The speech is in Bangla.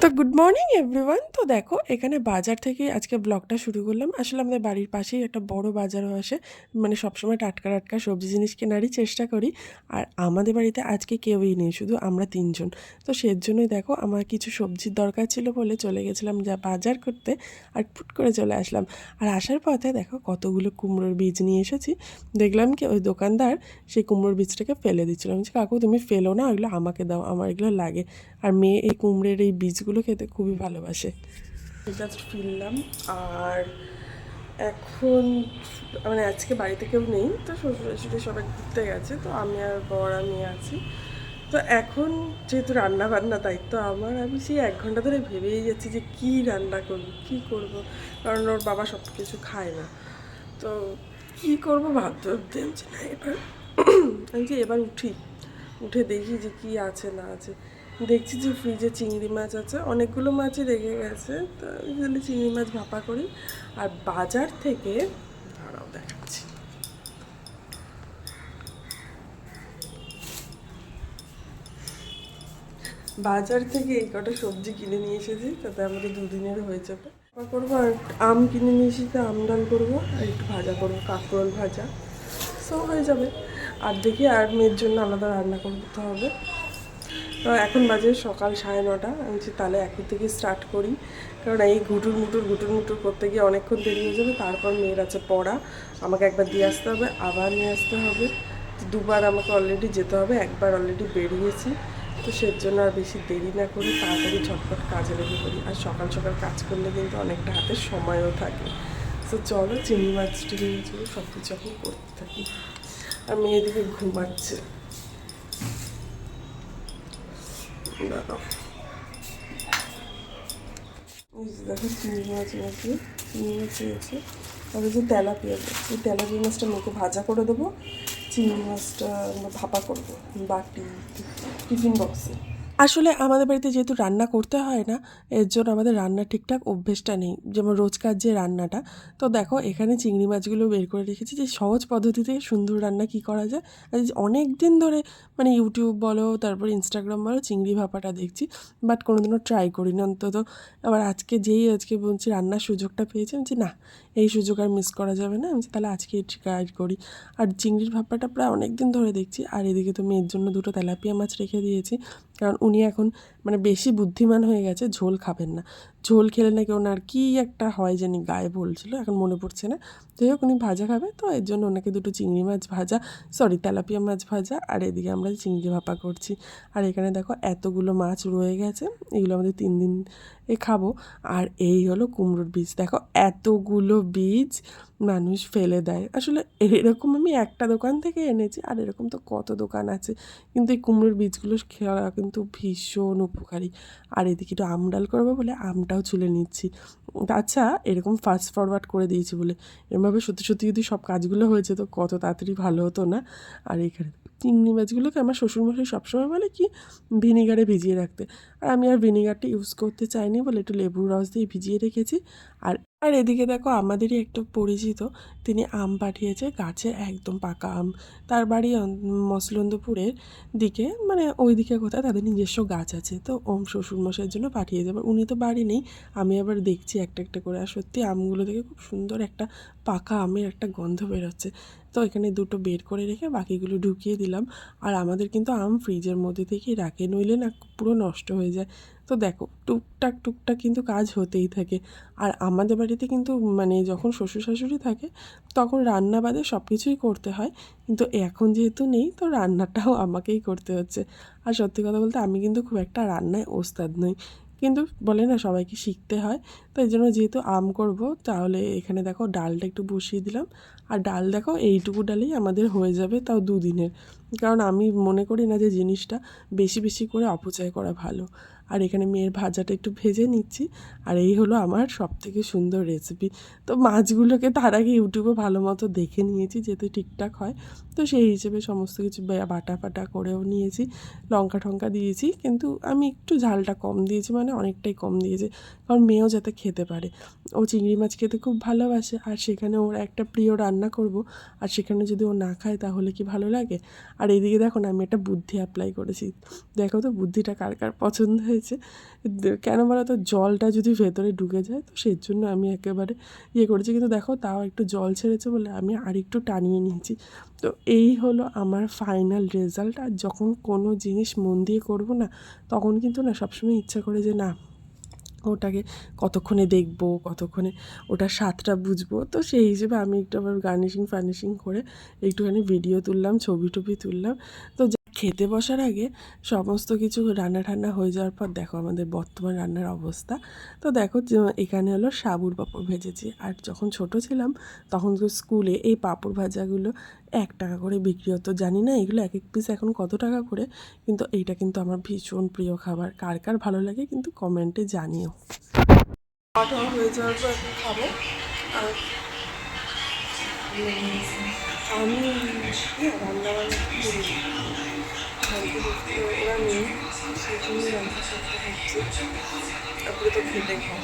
তো গুড মর্নিং এভরিওয়ান তো দেখো এখানে বাজার থেকে আজকে ব্লগটা শুরু করলাম। আসলে আমাদের বাড়ির পাশেই একটা বড় বাজারও আসে। মানে সবসময় টাটকা টাটকা সবজি জিনিস কেনারই চেষ্টা করি। আর আমাদের বাড়িতে আজকে কেউই নেই শুধু আমরা তিনজন। তো সের জন্যই দেখো আমার কিছু সবজির দরকার ছিল বলে চলে গেছিলাম যা বাজার করতে আর ফুট করে চলে আসলাম। আর আসার পথে দেখো কতগুলো কুমড়োর বীজ নিয়ে এসেছি। দেখলাম কি ওই দোকানদার সেই কুমড়োর বীজটাকে ফেলে দিচ্ছিল। আমি বলছি, কাকু তুমি ফেলো না ওইগুলো আমাকে দাও আমার এগুলো লাগে। আর মেয়ে এই কুমড়ের এই বীজগুলো খেতে খুবই ভালোবাসে। জাস্ট ফিরলাম আর এখন মানে আজকে বাড়িতে কেউ নেই, তো শ্বশুর শাশুড়ি সবাই ঘুরতে গেছে, তো আমি আর বর আমি আছি। তো এখন যেহেতু রান্না বান্না দায়িত্ব আমার, আমি সেই এক ঘণ্টা ধরে ভেবেই যাচ্ছি যে কী রান্না করব, কী করব, কারণ ওর বাবা সব কিছু খায় না। তো কী করব ভাবতে ভাবতে না এবার। আমি যে এবার উঠি, উঠে দেখি যে কি আছে, না আছে। দেখছি যে ফ্রিজে চিংড়ি মাছ আছে। অনেকগুলো মাছই রেখে গেছে। তো তাহলে চিংড়ি মাছ ভাপা করি। আর বাজার থেকে দাঁড়াও, দেখাচ্ছি। বাজার থেকে এই কটা সবজি কিনে নিয়ে এসেছি। তাতে আমাদের দুদিনের হয়ে যাবে। ভাপা করব আর আম কিনে নিয়ে এসেছি, আম ডাল করব, আর একটু ভাজা করব, কাঁকরোল ভাজা। সব হয়ে যাবে। আর দেখি আর মেয়ের জন্য আলাদা রান্না করতে হবে। তো এখন বাজে সকাল সাড়ে নটা। আমি বলছি, তাহলে এখন থেকে স্টার্ট করি। কারণ এই ঘুটুর মুটুর ঘুটুর মুটুর করতে গিয়ে অনেকক্ষণ দেরি হয়ে যাবে। তারপর মেয়ের আছে পড়া। আমাকে একবার দিয়ে আসতে হবে, আবার নিয়ে আসতে হবে। দুবার আমাকে অলরেডি যেতে হবে, একবার অলরেডি বেরিয়েছি। তো সের জন্য আর বেশি দেরি না করে তাড়াতাড়ি ঝটপট কাজে লেগে পড়ি। আর সকাল সকাল কাজ করলে কিন্তু অনেকটা হাতে সময়ও থাকে। তো চলো, চিংড়ি মাছ টিংড়ি সব কিছু এখন করতে থাকি। আর মেয়েদিকে ঘুমাচ্ছে। দেখো চিংড়ি মাছ চিংড়ি মাছ যে তেলাপিয়া এই তেলাপিয়া মাছটা মেয়েকে ভাজা করে দেবো চিংড়ি মাছটা ভাপা করব বাটি টিফিন বক্সে আসলে আমাদের বাড়িতে যেহেতু রান্না করতে হয় না, এর জন্য আমাদের রান্নার ঠিকঠাক অভ্যেসটা নেই। যেমন রোজকার যে রান্নাটা, তো দেখো এখানে চিংড়ি মাছগুলো বের করে রেখেছি যে সহজ পদ্ধতিতে সুন্দর রান্না কি করা যায়। অনেক দিন ধরে মানে ইউটিউব বলো, তারপর ইনস্টাগ্রাম বলো, চিংড়ি ভাপাটা দেখছি বাট কোনোদিনও ট্রাই করিনি। অন্তত আবার আজকে যেই আজকে বলছি রান্নার সুযোগটা পেয়েছি, আমি না, এই সুযোগ আর মিস করা যাবে না। আমি তাহলে আজকে ট্রাই করি। আর চিংড়ির ভাপাটা প্রায় অনেক দিন ধরে দেখছি, আর এদিকে তো মেয়ের জন্য দুটো তেলাপিয়া মাছ রেখে দিয়েছি। কারণ উনি এখন মানে বেশি বুদ্ধিমান হয়ে গেছে, ঝোল খাবেন না। ঝোল খেলে নাকি ওনার কী একটা হয় জানি গায়ে বলছিল, এখন মনে পড়ছে না। যাই হোক, উনি ভাজা খাবে, তো এর জন্য ওনাকে দুটো চিংড়ি মাছ ভাজা সরি তেলাপিয়া মাছ ভাজা, আর এদিকে আমরা চিংড়ি ভাপা করছি। আর এখানে দেখো এতগুলো মাছ রয়ে গেছে, এগুলো আমাদের তিন দিন এ খাব। আর এই হলো কুমড়োর বীজ, দেখো এতগুলো বীজ মানুষ ফেলে দেয়। আসলে এরকম আমি একটা দোকান থেকে এনেছি, আর এরকম তো কত দোকান আছে। কিন্তু এই কুমড়োর বীজগুলো খাওয়া কিন্তু ভীষণ উপকারী। আর এদিকে একটু আম ডাল করব বলে আমটাও চুলে নিচ্ছি। আচ্ছা এরকম ফাস্ট ফরওয়ার্ড করে দিয়েছি বলে। এরমভাবে সত্যি সত্যি যদি সব কাজগুলো হয়েছে তো কত তাড়াতাড়ি ভালো হতো না? আর এখানে চিংড়ি মাছগুলোকে আমার শ্বশুরমশাই সবসময় বলে কি, ভিনিগারে ভিজিয়ে রাখতে। আর আমি আর ভিনিগারটা ইউজ করতে চাইনি বলে একটু লেবুর রস দিয়ে ভিজিয়ে রেখেছি। আর আর এদিকে দেখো আমাদেরই একটা পরিচিত, তিনি আম পাঠিয়েছে গাছের একদম পাকা আম। তার বাড়ি মসলন্দপুরের দিকে মানে ওই দিকে কোথায়, তাদের নিজস্ব গাছ আছে। তো ওম শ্বশুরমশাইয়ের জন্য পাঠিয়ে যাবে উনি তো বাড়ি নেই, আমি আবার দেখছি একটা একটা করে। আর সত্যি আমগুলো থেকে খুব সুন্দর একটা পাকা আমের একটা গন্ধ বেরোচ্ছে। তো এখানে দুটো বের করে রেখে বাকিগুলো ঢুকিয়ে দিলাম। আর আমাদের কিন্তু আম ফ্রিজের মধ্যে থেকেই রাখে, নইলে না পুরো নষ্ট হয়ে যায়। তো দেখো, টুকটাক টুকটাক কিন্তু কাজ হতেই থাকে। আর আমাদের বাড়িতে কিন্তু মানে যখন শ্বশুর শাশুড়ি থাকে, তখন রান্না বাদে সব কিছুই করতে হয়। কিন্তু এখন যেহেতু নেই, তো রান্নাটাও আমাকেই করতে হচ্ছে। আর সত্যি কথা বলতে আমি কিন্তু খুব একটা রান্নায় ওস্তাদ নই। কিন্তু বলে না সবাইকে শিখতে হয়। তো এই জন্য যেহেতু আম করব, তাহলে এখানে দেখো ডালটা একটু বসিয়ে দিলাম। আর ডাল দেখো এইটুকু ডালেই আমাদের হয়ে যাবে তাও দুদিনের। কারণ আমি মনে করি না যে জিনিসটা বেশি বেশি করে অপচয় করা ভালো। আর এখানে মেয়ের ভাজাটা একটু ভেজে নিচ্ছি। আর এই হলো আমার সব থেকে সুন্দর রেসিপি তো মাছগুলোকে তার আগে ইউটিউবে ভালো মতো দেখে নিয়েছি, যেহেতু ঠিকঠাক হয়। তো সেই হিসেবে সমস্ত কিছু বাটা ফাটা করেও নিয়েছি। লঙ্কা টঙ্কা দিয়েছি, কিন্তু আমি একটু ঝালটা কম দিয়েছি মানে অনেকটাই কম দিয়েছি, কারণ মেয়েও যাতে খেতে পারে। ও চিংড়ি মাছ খেতে খুব ভালোবাসে, আর সেখানে ওর একটা প্রিয় রান্না করব, আর সেখানে যদি ও না খায় তাহলে কি ভালো লাগে? আর এদিকে দেখো না, আমি একটা বুদ্ধি অ্যাপ্লাই করেছি। দেখো তো বুদ্ধিটা কার কার পছন্দ হয়েছে। কেন বলো তো, জলটা যদি ভেতরে ঢুকে যায়, তো সেই জন্য আমি একেবারে ইয়ে করেছি। কিন্তু দেখো, তাও একটু জল ছেড়েছে বলে আমি আর একটু টানিয়ে নিয়েছি। তো এই হলো আমার ফাইনাল রেজাল্ট আর যখন কোনো জিনিস মন দিয়ে করব না, তখন কিন্তু না সবসময় ইচ্ছা করে যে না, ওটাকে কতক্ষণে দেখব, কতক্ষণে ওটা স্বাদটা বুঝব। তো সেই হিসেবে আমি একটু আবার গার্নিশিং ফার্নিশিং করে একটুখানি ভিডিও তুললাম ছবি টবি তুললাম। তো খেতে বসার আগে সমস্ত কিছু রান্না ঠান্না হয়ে যাওয়ার পর দেখো আমাদের বর্তমান রান্নার অবস্থা। তো দেখো এখানে হলো সাবুর পাঁপড় ভেজেছি। আর যখন ছোট ছিলাম তখন তো স্কুলে এই পাঁপড় ভাজাগুলো এক টাকা করে বিক্রি হতো। জানি না এগুলো এক এক পিস এখন কত টাকা করে? কিন্তু এইটা কিন্তু আমার ভীষণ প্রিয় খাবার। কার কার ভালো লাগে কিন্তু কমেন্টে জানিও। হয়ে যাওয়ার পর খাব। আর আমি রান্না বান্না ওরা নেই সেই তো খেতে খাও